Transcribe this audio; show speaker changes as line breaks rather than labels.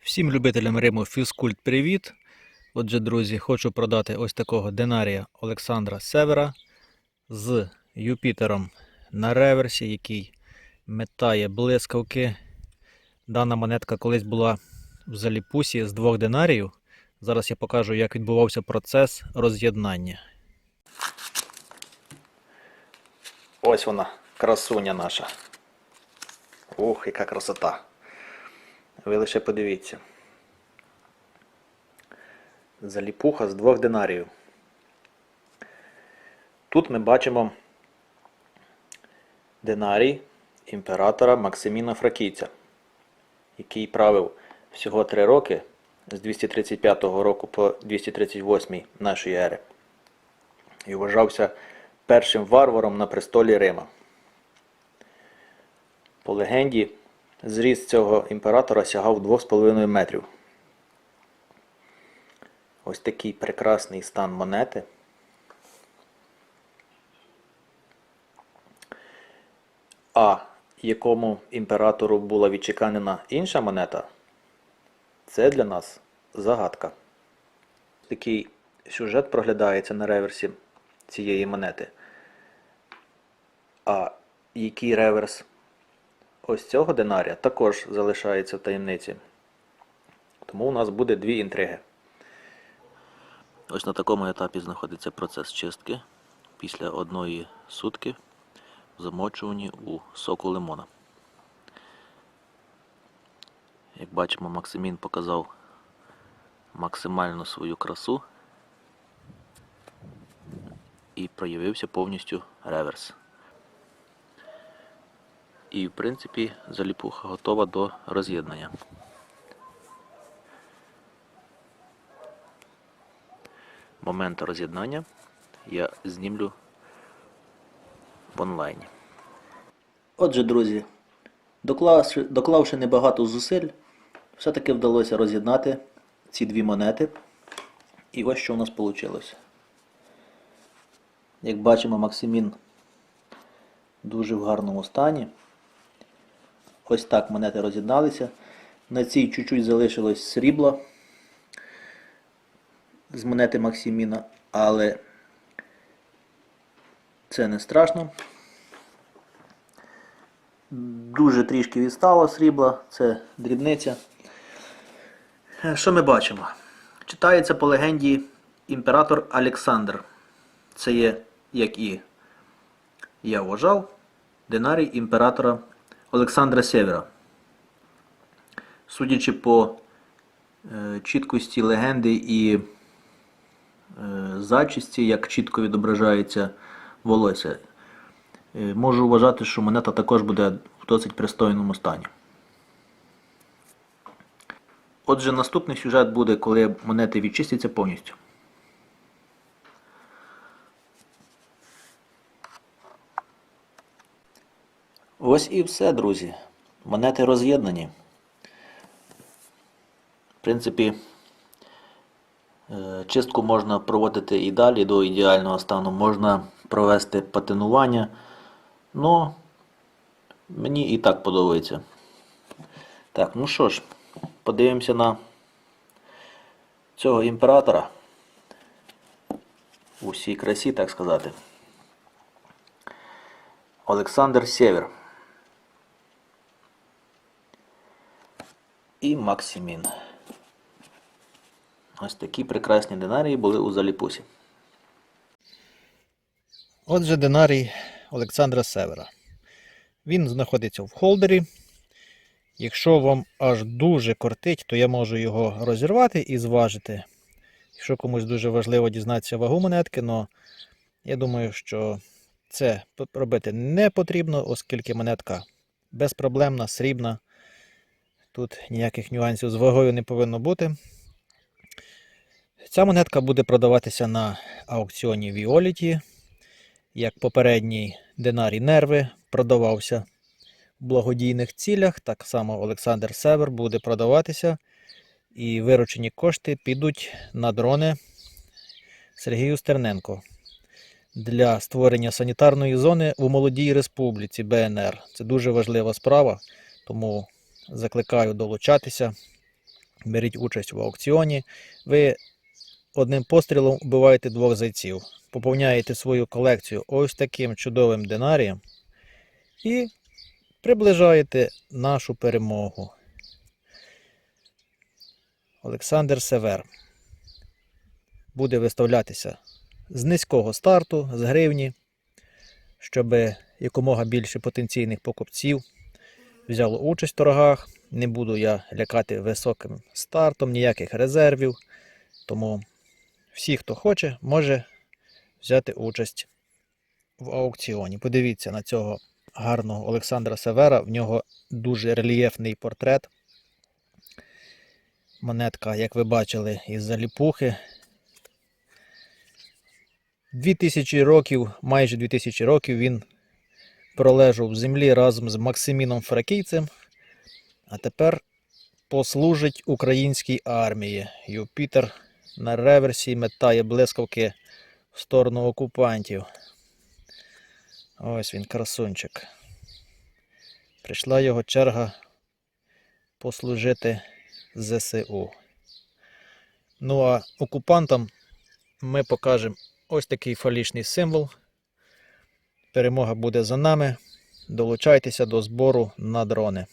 Всім любителям Риму фізкульт привіт. Отже, друзі, хочу продати ось такого динарія Олександра Севера з Юпітером на реверсі, який метає блискавки. Дана монетка колись була в заліпусі з двох динаріїв. Зараз я покажу, як відбувався процес роз'єднання. Ось вона, красуня наша. Ух, яка красота! Ви лише подивіться. Заліпуха з двох динаріїв. Тут ми бачимо динарій імператора Максиміна Фракійця, який правив всього 3 роки з 235 року по 238 нашої ери. І вважався першим варваром на престолі Рима. По легенді, зріст цього імператора сягав 2,5 метрів. Ось такий прекрасний стан монети. А якому імператору була відчеканена інша монета, це для нас загадка. Такий сюжет проглядається на реверсі цієї монети. А який реверс ось цього динарія також залишається в таємниці. Тому у нас буде дві інтриги. Ось на такому етапі знаходиться процес чистки після одної сутки в замочуванні у соку лимона. Як бачимо, Максимін показав максимальну свою красу і проявився повністю реверс. І, в принципі, заліпуха готова до роз'єднання. Момент роз'єднання я знімлю в онлайні. Отже, друзі, доклавши, доклавши небагато зусиль, все-таки вдалося роз'єднати ці дві монети. І ось що у нас вийшло. Як бачимо, Максимін дуже в гарному стані. Ось так монети роз'єдналися. На цій чуть-чуть залишилось срібла з монети Максиміна, але це не страшно. Дуже трішки відстало срібла, це дрібниця. Що ми бачимо? Читається по легенді імператор Олександр. Це є, як і я вважав, динарій імператора Олександра Севера. Судячи по е, чіткості легенди і е, зачісті, як чітко відображається волосся, е, можу вважати, що монета також буде в досить пристойному стані. Отже, наступний сюжет буде, коли монети відчистяться повністю. Ось і все, друзі. Монети роз'єднані. В принципі, е, чистку можна проводити і далі до ідеального стану. Можна провести патинування. Ну, мені і так подобається. Так, ну що ж, подивимося на цього імператора. У всій красі, так сказати. Олександр Сєвер. І Максимін. Ось такі прекрасні динарії були у Заліпусі. Отже, динарій Олександра Севера. Він знаходиться в холдері. Якщо вам аж дуже кортить, то я можу його розірвати і зважити. Якщо комусь дуже важливо дізнатися вагу монетки, але я думаю, що це робити не потрібно, оскільки монетка безпроблемна, срібна. Тут ніяких нюансів з вагою не повинно бути. Ця монетка буде продаватися на аукціоні Violet, як попередній динарій нерви продавався в благодійних цілях. Так само Олександр Север буде продаватися. І виручені кошти підуть на дрони Сергію Стерненко для створення санітарної зони у молодій республіці БНР. Це дуже важлива справа, тому закликаю долучатися. беріть участь в аукціоні. Ви одним пострілом вбиваєте двох зайців. Поповняєте свою колекцію ось таким чудовим динарієм і приближаєте нашу перемогу. Олександр Север буде виставлятися з низького старту, з гривні, щоб якомога більше потенційних покупців взяло участь в торгах. Не буду я лякати високим стартом, ніяких резервів. Тому всі, хто хоче, може взяти участь в аукціоні. Подивіться на цього гарного Олександра Севера. В нього дуже рельєфний портрет. Монетка, як ви бачили, із заліпухи. 2000 років, майже 2000 років він пролежав в землі разом з Максиміном Фракійцем, а тепер послужить українській армії. Юпітер на реверсі метає блискавки в сторону окупантів. Ось він, красунчик. Прийшла його черга послужити ЗСУ. Ну а окупантам ми покажемо ось такий фалічний символ. Перемога буде за нами. Долучайтеся до збору на дрони.